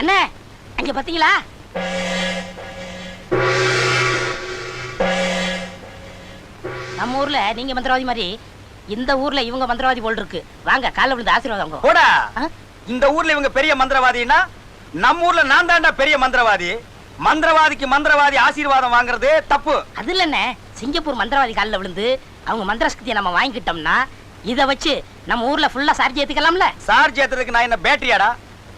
அண்ணே அங்க பாத்தீங்களா? நம்ம ஊர்ல நீங்க மந்திரவாதி மாதிரி இந்த ஊர்ல இவங்க மந்திரவாதி போல் இருக்கு. வாங்க காலைல விழுந்து ஆசீர்வாதம். போடா? இந்த ஊர்ல இவங்க பெரிய மந்திரவாதின்னா நம்ம ஊர்ல நான் தான்டா பெரிய மந்திரவாதி. மந்திரவாதிக்கு மந்திரவாதி ஆசீர்வாதம் வாங்குறது தப்பு. அது இல்லண்ணே. சிங்கப்பூர் மந்திரவாதி காலில் விழுந்து அவங்க மந்திர சக்தியை நம்ம வாங்கிக்கிட்டோம்னா இதை வச்சு நம்ம ஊர்ல ஃபுல்லா சார்ஜ் ஏத்துக்கலாம்ல? சார்ஜ் ஏத்துறதுக்கு நான் என்ன பேட்டரியாடா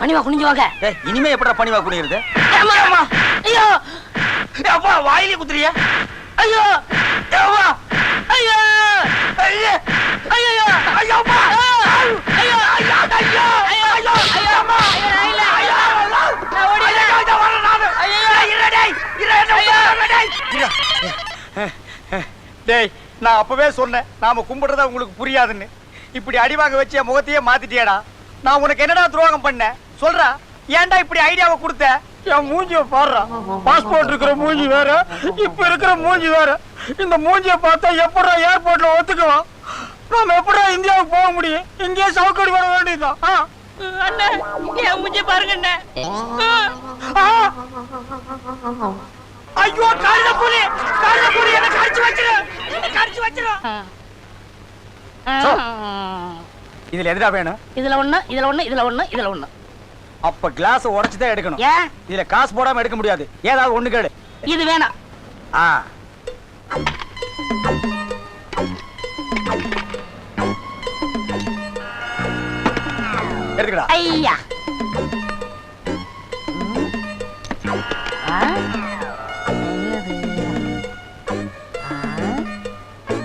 பணிவா குனிஞ்சு வாங்க. இனிமே எப்படா பணிவா குனியிருது. ஐயோ. அப்பா வாயிலே குத்துறியா. ஐயோ. ஏவா ஐயோ. ஐயே. ஐயோ ஐயோ. அப்பா. ஐயோ. ஐயோ ஐயோ ஐயோ. ஐயோ ஐயோ அம்மா ஐயோ. ஐயோ. ஐயோ. ஐயோ. டேய். நான் அப்பவே சொன்னேன் நாம கும்பிடுறத உங்களுக்கு புரியாதுன்னு. இப்படி அடி வாங்க வச்சு என் முகத்தையே மாத்திட்டியேடா. நான் உனக்கு என்னடா துரோகம் பண்ணேன்? சொல்றா ஏன்டா இப்படி ஐடியாவை கொடுத்த? என் மூஞ்சிய பாடுறா. பாஸ்போர்ட் இருக்கிற மூஞ்சி வேற இப்ப இருக்கிற மூஞ்சி வேற. இந்த மூஞ்சிய பார்த்தா எப்படா ஏர்போர்ட்ல ஒத்துக்குவான்? நாம எப்படா இந்தியாவுக்கு போக முடியும்? இங்கேயே சவுக்கடி வர வேண்டியதுதான். ஆ. அண்ணே என் மூஞ்சி பாருங்க அண்ணே. ஆ. ஐயோ கழுத புலி கழுத புலி என்ன கடிச்சு வச்சிரு. என்ன கடிச்சு வச்சிரு. இதுல எதுடா வேணும்? இதுல ஒண்ணு இதுல ஒண்ணு இதுல ஒண்ணு இதுல ஒண்ணு. அப்ப கிளாஸ் உடைச்சு தான் எடுக்கணும். ஏன்? இதுல காசு போடாம எடுக்க முடியாது. ஏதாவது ஒண்ணு கேடு இது வேணாம். ஆ. எடுத்துக்கடா. ஐயா.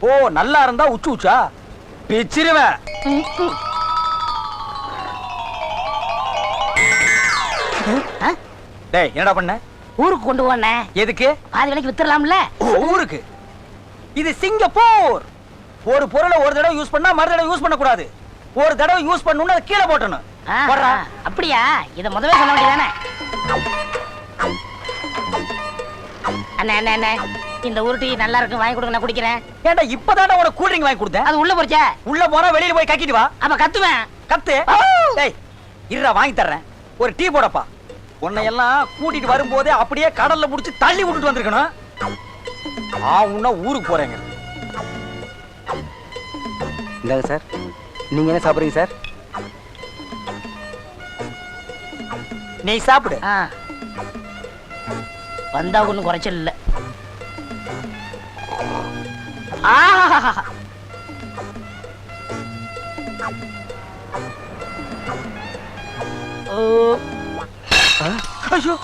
ஓ நல்லா இருந்தா உச்சு உச்சா? பிச்சிருவேன்? டேய் என்னடா பண்ண? ஊருக்கு கொண்டு போனே. எதுக்கு? பாதி விலைக்கு வித்துடலாம்ல? ஊருக்கு. இது சிங்கப்பூர். ஒரு பொருளை ஒரு தடவை யூஸ் பண்ணா மறு தடவை யூஸ் பண்ண கூடாது ஒரு தடவை யூஸ் பண்ணணும்னு அதை கீழே போட்டணும். அப்படியா? இத முதவே சொல்ல வேண்டியதானே? அண்ணே அண்ணே அண்ணே. இந்த உருட்டி நல்லா இருக்கு வாங்கி கொடுங்க நான் குடிக்கிறேன். ஏன்டா இப்பதானே உனக்கு கூல் ட்ரிங்க் வாங்கி கொடுத்தேன் அது உள்ள போச்சே? உள்ள போனா வெளியில போய் கக்கிட்டு வா. அப்ப கத்துவேன். கத்து. டேய் இருடா வாங்கி தர்றேன். ஒரு டீ போடப்பா. உன்னை எல்லாம் கூட்டிட்டு வரும்போதே அப்படியே கடல்ல புடிச்சு தள்ளி விட்டுட்டு வந்திருக்கணும். ஆ உன்ன ஊருக்கு போறேங்க. இந்தாங்க சார். நீங்க என்ன சாப்பிடுறீங்க சார்? நீ சாப்பிடு. ஆ. வந்தா ஒண்ணும் குறைச்சல் இல்ல. ஐயோ.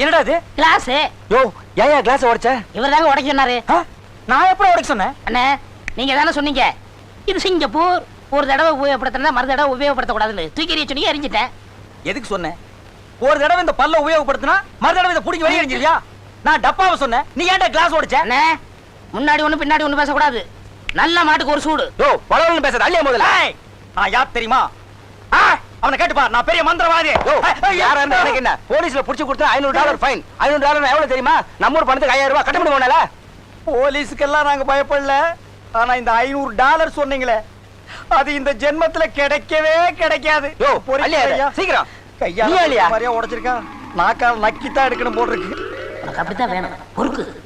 என்னடா இது? கிளாஸ். யோ ஏன் கிளாஸ் உடைச்ச? இவர் தாங்க உடைக்க சொன்னாரு? நான் எப்படி உடைக்க சொன்னேன்? அண்ணே நீங்க தானே சொன்னீங்க. இது சிங்கப்பூர். ஒரு தடவை உபயோகப்படுத்தினா மறு தடவை உபயோகப்படுத்தக்கூடாதுன்னு. தூக்கி எறிய சொன்னீங்க எரிஞ்சிட்டேன். எதுக்கு சொன்னேன் ஒரு தடவை இந்த பல்ல உபயோகப்படுத்தினா மறு தடவை இதை பிடிக்க வெளியே எறிஞ்சிருவியா? நான் டப்பாவை சொன்னேன். நீ ஏன்டா கிளாஸ் உடைச்ச? அண்ணே முன்னாடி ஒண்ணு பின்னாடி ஒண்ணு பேசக்கூடாது. நல்ல மாட்டுக்கு ஒரு சூடு. யோ பழவன் பேசுறது அள்ளியா முதல்ல. நான் யார் தெரியுமா? ஆ, அவனை கேட்டுப்பா நான் பெரிய மந்திரவாதி. யாரா இருந்தா எனக்கு என்ன? போலீஸ்ல புடிச்சு கொடுத்தா ஐநூறு டாலர் ஃபைன். ஐநூறு டாலர் எவ்வளவு தெரியுமா? நம்ம ஊர் பணத்துக்கு ஐயாயிரம் ரூபாய் கட்ட முடியுமா போலீஸுக்கெல்லாம் நாங்க பயப்படல. ஆனா இந்த ஐநூறு டாலர் சொன்னீங்களே அது இந்த ஜென்மத்துல கிடைக்கவே கிடைக்காது. சீக்கிரம்? மாதிரியா உடைச்சிருக்கான். நாக்கால் நக்கித்தான் எடுக்கணும் உனக்கு அப்படித்தான் வேணும். பொறுக்கு.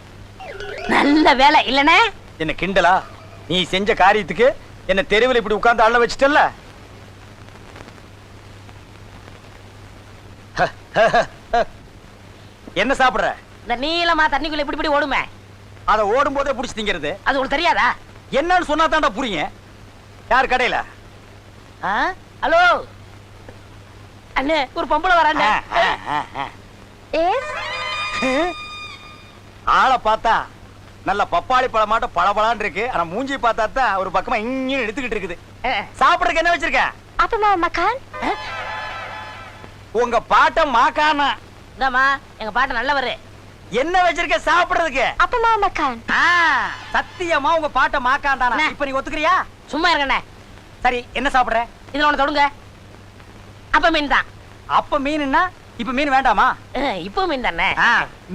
நல்ல வேலை இல்லனே என்ன கிண்டலா? நீ செஞ்ச காரியத்துக்கு என்ன தெருவில் இப்படி உட்கார்ந்து அள்ள வச்சிட்டல்ல? என்ன சாப்பிடுற? இந்த நீளமா தண்ணிக்குள்ள இப்படி இப்படி ஓடுமே. அத ஓடும் போதே புடிச்சு திங்கிறது. அது உங்களுக்கு தெரியாதா? என்னன்னு சொன்னா தான்டா புரியும் யார் கடையில? ஹலோ? அண்ணே ஒரு பொம்பளை வராண்ணே ஆளை பார்த்தா நல்ல பப்பாளி பழமாட்டம் பளபளான்னு இருக்கு. ஆனா மூஞ்சி பார்த்தா தான் ஒரு பக்கமா இங்கே எடுத்துக்கிட்டு இருக்குது. சாப்பிடுறதுக்கு என்ன வச்சிருக்க? mau makan? உங்க பாட்ட மாக்கானா? இந்தாம்மா எங்க பாட்டு நல்லவரு. என்ன வச்சிருக்க சாப்பிடுறதுக்கு? makan? ஆ, சத்தியமா உங்க பாட்ட அண்ணே. இப்ப நீ ஒத்துக்கிறியா? சும்மா இருங்கண்ணே. சரி என்ன சாப்பிடுற? இதுல ஒண்ணு தொடுங்க. அப்ப மீன் தான். அப்ப மீன்னா இப்ப மீன் வேண்டாமா? இப்போ மீன் தானே.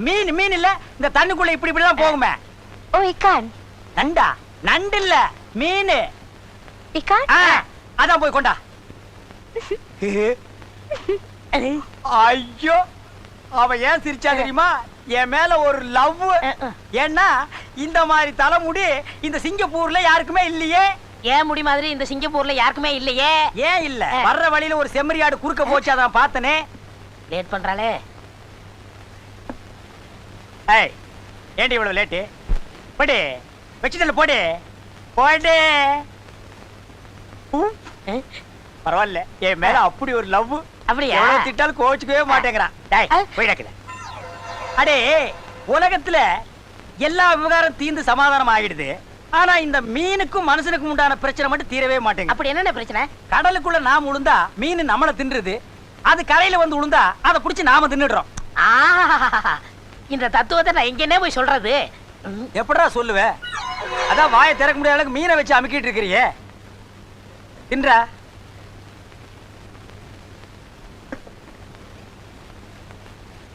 மீன் மீன் இல்ல இந்த தண்ணுக்குள்ள இப்படி இப்படி எல்லாம் போகுமே. Oh ikan. நண்டா? நண்டு இல்ல மீன்? ஆ, அதான் போய் கொண்டா. ஐயோ அவ ஏன் சிரிச்சா தெரியுமா? என் மேல ஒரு லவ். ஏன்னா இந்த மாதிரி தலைமுடி இந்த சிங்கப்பூர்ல யாருக்குமே இல்லையே. ஏன் முடி மாதிரி இந்த சிங்கப்பூர்ல யாருக்குமே இல்லையே? ஏன் இல்ல. வர்ற வழியில ஒரு செம்மறியாடு குறுக்க போச்சு அதான் பார்த்தனே. லேட் பண்றாளே. ஏய் ஏண்டி இவ்வளவு லேட்டு போடு. வச்சுட்டல போடு. போடு. பரவாயில்ல. என் மேல அப்படி ஒரு லவ் அப்படியா? திட்டாலும் கோச்சுக்கவே மாட்டேங்கிறான். டேய் அடே உலகத்துல எல்லா விவகாரம் தீர்ந்து சமாதானம் ஆகிடுது. ஆனா இந்த மீனுக்கும் மனுஷனுக்கும் உண்டான பிரச்சனை மட்டும் தீரவே மாட்டேங்குது. அப்படி என்னென்ன பிரச்சனை? கடலுக்குள்ள நாம உளுந்தா மீன் நம்மள தின்றுது அது கரையில வந்து உளுந்தா அதை புடிச்சு நாம தின்னுடுறோம். இந்த தத்துவத்தை நான் எங்கன்னே போய் சொல்றது? ம், எப்படிடா சொல்லுவ? அதான் வாயை திறக்க முடியாத அளவுக்கு மீனை வச்சு அமுக்கிட்டு இருக்கிறியே. தின்றா?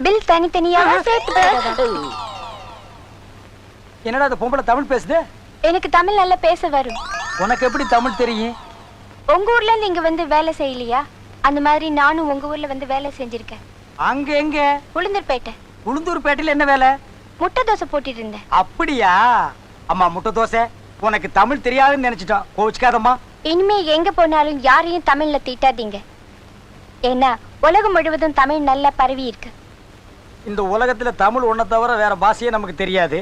பில் தனித்தனியாக சேர்த்து? என்னடா அந்த பொம்பளை தமிழ் பேசுது? எனக்கு தமிழ் நல்லா பேச வரும். உனக்கு எப்படி தமிழ் தெரியும்? உங்க ஊர்ல நீங்க வந்து வேலை செய்யலையா? அந்த மாதிரி நானும் உங்க ஊர்ல வந்து வேலை செஞ்சிருக்கேன். அங்க எங்க? உளுந்தூர்பேட்டை. உளுந்தூர்பேட்டையில என்ன வேலை? முட்டை தோசை போட்டுட்டு இருந்தேன் அப்படியா? அம்மா முட்டை தோசை உனக்கு தமிழ் தெரியாதுன்னு நினைச்சிட்டோம். கோச்சுக்காதம்மா இனிமே எங்க போனாலும் யாரையும் தமிழ்ல திட்டாதீங்க. ஏன்னா உலகம் முழுவதும் தமிழ் நல்லா பரவி இருக்கு. இந்த உலகத்துல தமிழ் ஒன்றை தவிர வேற பாஷையே நமக்கு தெரியாது.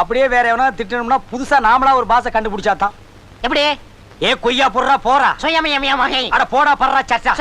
அப்படியே வேற எவனா திட்டணும்னா புதுசா நாமளா ஒரு பாஷை கண்டுபிடிச்சாதான். எப்படி? ஏ கொய்யா போடுறா போறா. சுயமயமயமாக அட போடா படுறா சச்சா